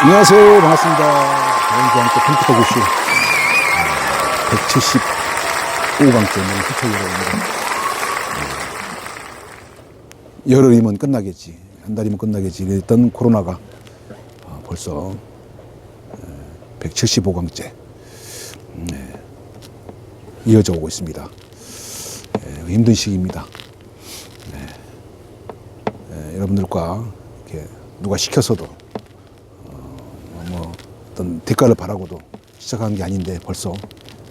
안녕하세요. 반갑습니다. 대원주한테 컴퓨터 구쇼 175강째 는 후초 여러분들. 열흘이면 끝나겠지. 한 달이면 끝나겠지. 이랬던 코로나가 어, 벌써 175강째 네, 이어져 오고 있습니다. 예, 힘든 시기입니다. 네. 예, 여러분들과 이렇게 누가 시켜서도 뭐 어떤 대가를 바라고도 시작한 게 아닌데 벌써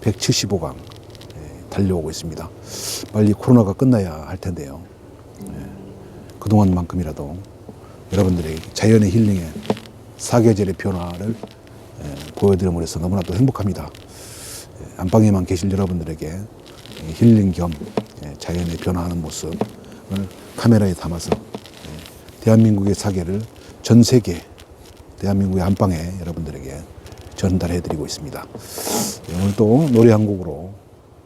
175강 달려오고 있습니다. 빨리 코로나가 끝나야 할 텐데요. 예, 그동안만큼이라도 여러분들에게 자연의 힐링에 사계절의 변화를 예, 보여드림으로 해서 너무나도 행복합니다. 예, 안방에만 계실 여러분들에게 예, 힐링 겸 예, 자연의 변화하는 모습을 카메라에 담아서 예, 대한민국의 사계를 전 세계 대한민국의 안방에 여러분들에게 전달해 드리고 있습니다. 예, 오늘 또 노래 한 곡으로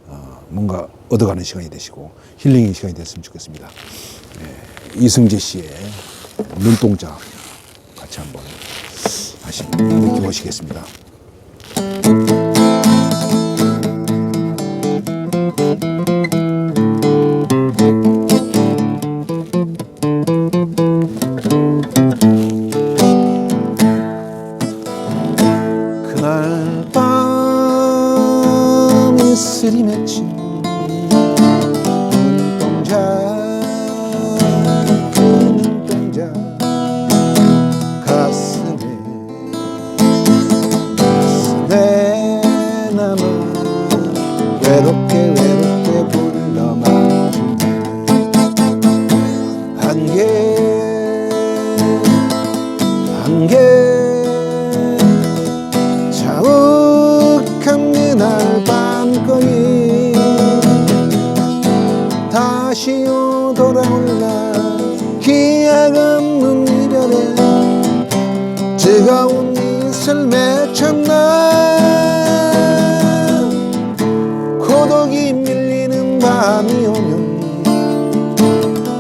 어, 뭔가 얻어가는 시간이 되시고 힐링의 시간이 됐으면 좋겠습니다. 예, 이승재 씨의 눈동자 같이 한번 다시 느껴보시겠습니다. 밤 이슬이 맺힌 밤이 오면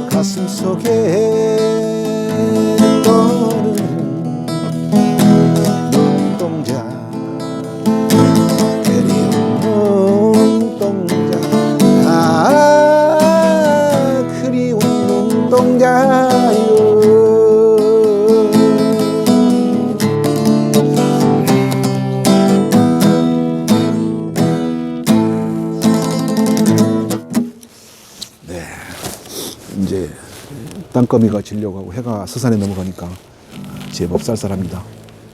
가슴 속에 땅거미가 지려고 하고 해가 서산에 넘어가니까 제법 쌀쌀합니다.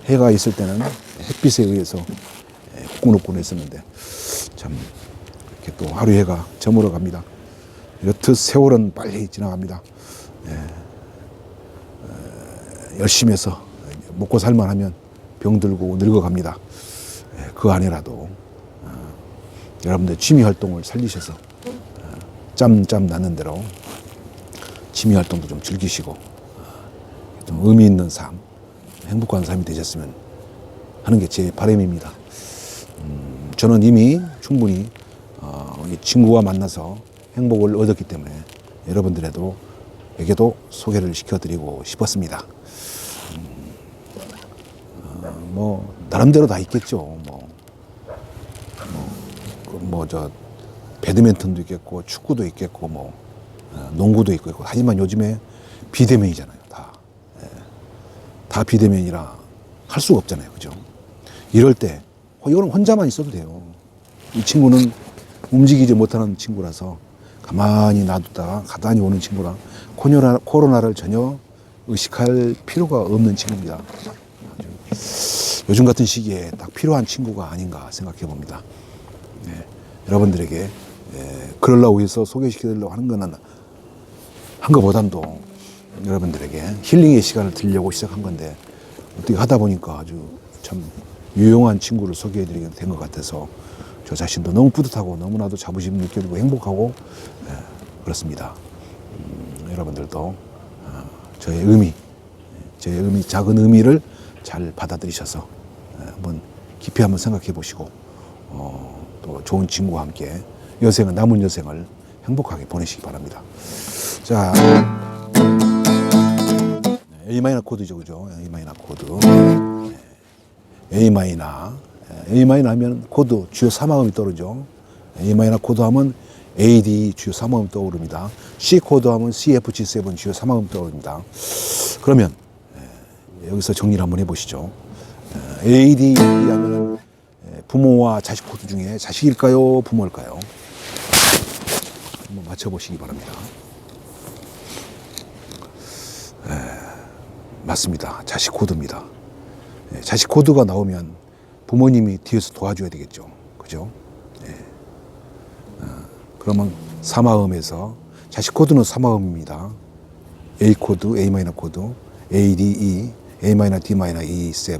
해가 있을 때는 햇빛에 의해서 후끈후끈했었는데 참 이렇게 또 하루 해가 저물어 갑니다. 이렇듯 세월은 빨리 지나갑니다. 예. 어, 열심히 해서 먹고 살만 하면 병들고 늙어갑니다. 예, 그 안에라도 어, 여러분들 취미 활동을 살리셔서 어, 짬짬 나는 대로 취미 활동도 좀 즐기시고 어, 좀 의미 있는 삶, 행복한 삶이 되셨으면 하는 게 제 바람입니다. 음, 저는 이미 충분히 어, 이 친구와 만나서 행복을 얻었기 때문에 여러분들에도 에게도 소개를 시켜드리고 싶었습니다. 음, 어, 뭐 나름대로 다 있겠죠. 뭐, 뭐저 배드민턴도 있겠고 축구도 있겠고 뭐 어, 농구도 있고 있고 하지만 요즘에 비대면이잖아요. 다. 예. 다 비대면이라 할 수가 없잖아요. 그죠? 이럴 때 어, 이거는 혼자만 있어도 돼요. 이 친구는 움직이지 못하는 친구라서 가만히 놔두다가 가만히 오는 친구라 코로나, 코로나를 전혀 의식할 필요가 없는 친구입니다. 요즘 같은 시기에 딱 필요한 친구가 아닌가 생각해 봅니다. 네, 여러분들에게 예, 그러려고 해서 소개시켜드리려고 하는 거는 한 것보단도 여러분들에게 힐링의 시간을 드리려고 시작한 건데 어떻게 하다 보니까 아주 참 유용한 친구를 소개해드리게 된 것 같아서 저 자신도 너무 뿌듯하고 너무나도 자부심 느껴지고 행복하고 예, 그렇습니다. 음, 여러분들도 어, 저의 의미, 저의 의미, 작은 의미를 잘 받아들이셔서 예, 한번 깊이 한번 생각해 보시고 어, 또 좋은 친구와 함께 여생은 남은 여생을 행복하게 보내시기 바랍니다. 자, 네, A 마이너 코드죠, 그죠? A 마이너 코드. 네. A 마이너. A 마이너 하면 코드 주요 3화음이 떠오르죠. A 마이너 코드 하면 A, D 주요 3화음 떠오릅니다. C 코드 하면 C, F, G7 주요 3화음 떠오릅니다. 그러면 예, 여기서 정리를 한번 해보시죠. 예, A, D 하면 부모와 자식 코드 중에 자식일까요? 부모일까요? 한번 맞춰보시기 바랍니다. 맞습니다. 자식 코드입니다. 예, 자식 코드가 나오면 부모님이 뒤에서 도와줘야 되겠죠. 그죠? 예. 어, 그러면 사마음에서 자식 코드는 사마음입니다. A 코드, A 마이너 코드, A, D, E, A 마이너, D 마이너, E, 7.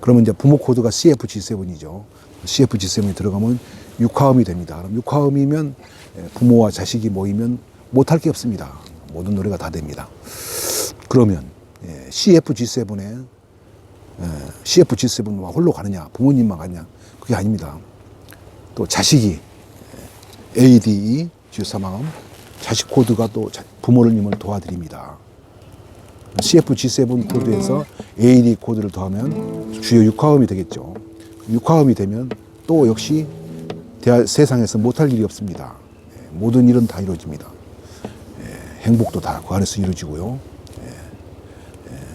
그러면 이제 부모 코드가 CFG7이죠. CFG7이 들어가면 6화음이 됩니다. 그럼 6화음이면 예, 부모와 자식이 모이면 못할 게 없습니다. 모든 노래가 다 됩니다. 그러면 예, CFG7에 예, CFG7만 홀로 가느냐, 부모님만 가느냐, 그게 아닙니다. 또 자식이 예, ADE, G3항음, 자식 코드가 또 자- 부모님을 도와드립니다. CFG7 코드에서 AD 코드를 더하면 주요 6화음이 되겠죠. 6화음이 되면 또 역시 세상에서 못할 일이 없습니다. 예, 모든 일은 다 이루어집니다. 예, 행복도 다 그 안에서 이루어지고요.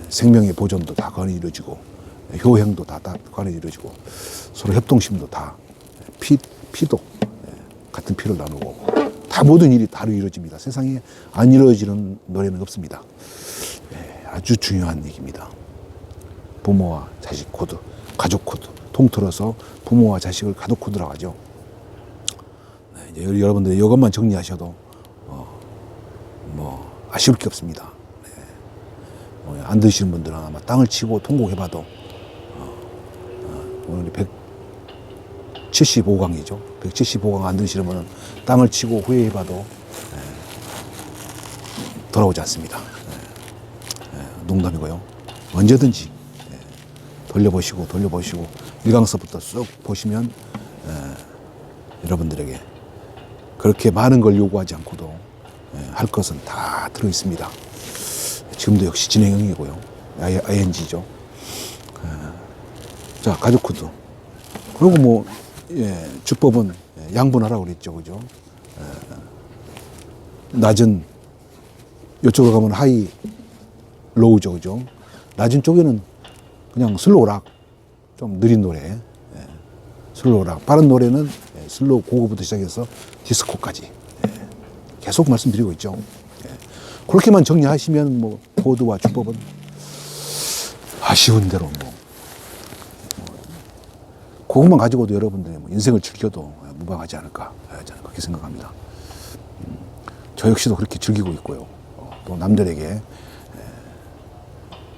생명의 보존도 다그 안에 이루어지고 예, 효행도 다그 안에 이루어지고 서로 협동심도 다 피, 피도 예, 같은 피를 나누고 다 모든 일이 다 이루어집니다. 세상에 안 이루어지는 노래는 없습니다. 예, 아주 중요한 얘기입니다. 부모와 자식 코드, 가족 코드 통틀어서 부모와 자식을 가족 코드라고 하죠. 네, 여러분들 이것만 정리하셔도 어, 뭐 아쉬울 게 없습니다. 네. 뭐안 드시는 분들은 아마 땅을 치고 통곡해봐도 오늘 175강이죠. 175강 안 드시는 분은 땅을 치고 후회해봐도 네, 돌아오지 않습니다. 네, 네, 농담이고요. 언제든지 네, 돌려보시고 돌려보시고 일강서부터 쑥 보시면 에, 여러분들에게 그렇게 많은 걸 요구하지 않고도 에, 할 것은 다 들어 있습니다. 지금도 역시 진행형이고요. ING죠. 자 가족 코드. 그리고 뭐 예, 주법은 양분하라고 그랬죠, 그죠? 에, 낮은 이쪽으로 가면 하이 로우죠, 그죠? 낮은 쪽에는 그냥 슬로우락, 좀 느린 노래, 예, 슬로우락. 빠른 노래는 예, 슬로우 고고부터 시작해서 디스코까지 예, 계속 말씀드리고 있죠. 예. 그렇게만 정리하시면 뭐 코드와 주법은 아쉬운 대로 뭐, 뭐 그것만 가지고도 여러분들의 뭐 인생을 즐겨도 무방하지 않을까 예, 저는 그렇게 생각합니다. 음, 저 역시도 그렇게 즐기고 있고요. 어, 또 남들에게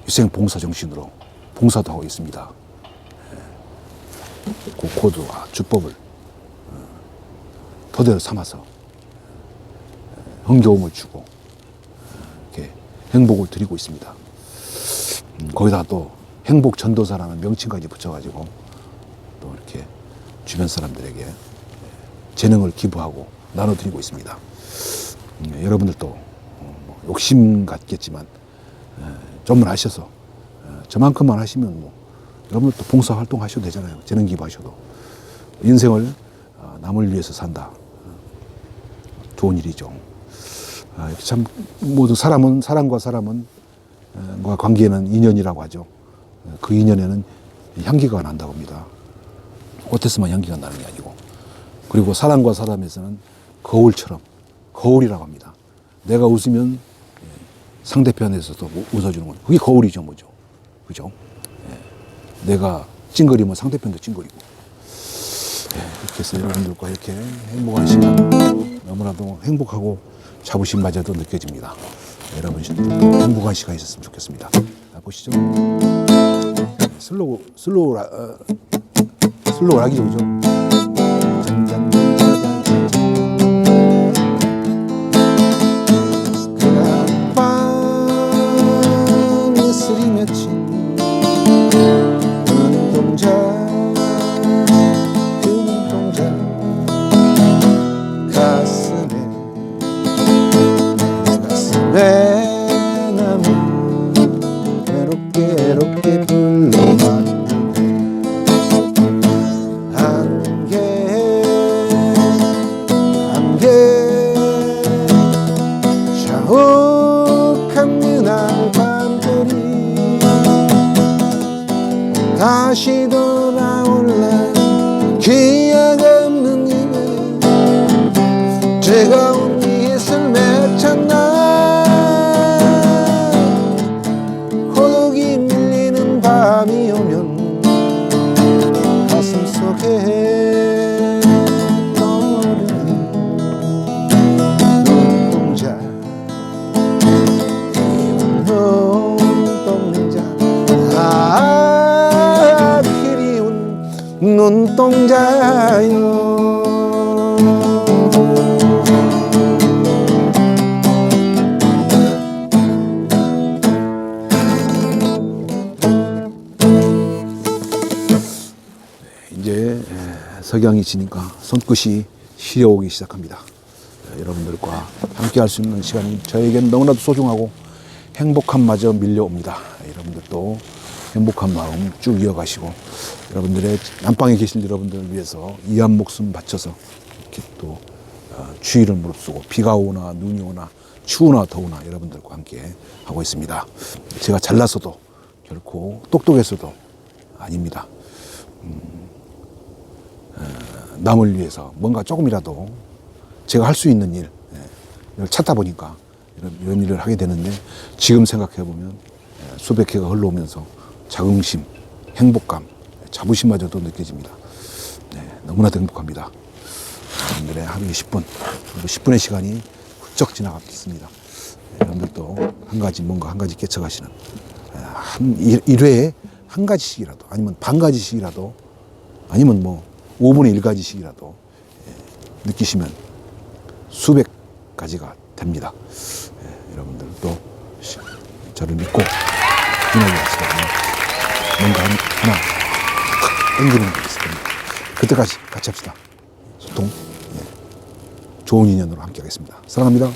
위생 봉사 정신으로 봉사도 하고 있습니다. 예. 그 코드와 주법을 어, 토대로 삼아서 예, 흥겨움을 주고 행복을 드리고 있습니다. 음, 거기다 또 행복 전도사라는 명칭까지 붙여가지고 또 이렇게 주변 사람들에게 예, 재능을 기부하고 나눠드리고 있습니다. 음, 여러분들도 어, 뭐 욕심 같겠지만 좀만 하셔서 어, 저만큼만 하시면 뭐 여러분 또 봉사 활동 하셔도 되잖아요. 재능 기부하셔도 인생을 어, 남을 위해서 산다. 어, 좋은 일이죠. 아, 참 모두 사람은 사람과 사람은 어, 과 관계는 인연이라고 하죠. 어, 그 인연에는 향기가 난다고 합니다. 꽃에서만 향기가 나는 게 아니고 그리고 사람과 사람에서는 거울처럼 거울이라고 합니다. 내가 웃으면 상대편에서도 뭐 웃어주는 거예요. 그게 거울이죠, 뭐죠. 그죠? 예. 내가 찡거리면 상대편도 찡거리고. 예, 이렇게 해서 여러분들과 이렇게 행복한 시간, 너무나도 행복하고 자부심 마저도 느껴집니다. 여러분들도 행복한 시간이 있었으면 좋겠습니다. 자, 보시죠. 예, 슬로우, 슬로우, 라, 어, 슬로우 락이죠, 그죠? 밤이 오면 가슴 속에 떠오르는 눈동자 눈동자. 아 그리운 눈동자요 석양이 지니까 손끝이 시려오기 시작합니다. 에, 여러분들과 함께 할 수 있는 시간이 저에겐 너무나도 소중하고 행복함마저 밀려옵니다. 여러분들도 행복한 마음 쭉 이어가시고 여러분들의 안방에 계신 여러분들을 위해서 이한 목숨 바쳐서 이렇게 또 어, 추위를 무릅쓰고 비가 오나 눈이 오나 추우나 더우나 여러분들과 함께 하고 있습니다. 제가 잘났어도 결코 똑똑했어도 아닙니다. 남을 위해서 뭔가 조금이라도 제가 할 수 있는 일, 예, 이걸 찾다 보니까 이런, 이런 일을 하게 되는데 지금 생각해 보면 예, 수백 해가 흘러오면서 자긍심, 행복감, 자부심마저도 느껴집니다. 네, 너무나도 행복합니다. 여러분들의 하루에 10분, 그리고 10분의 시간이 훌쩍 지나갔습니다. 네, 여러분들도 한 가지 뭔가 한 가지 깨쳐가시는 예, 한 일- 일회에 한 가지씩이라도 아니면 반 가지씩이라도 아니면 뭐 5분의 1가지씩이라도 예, 느끼시면 수백 가지가 됩니다. 예, 여러분들도 시- 저를 믿고 기나게 하시거든요. 뭔가 한- 하나 확 땡기는 게 있을 겁니다. 그때까지 같이 합시다. 소통. 예. 좋은 인연으로 함께 하겠습니다. 사랑합니다.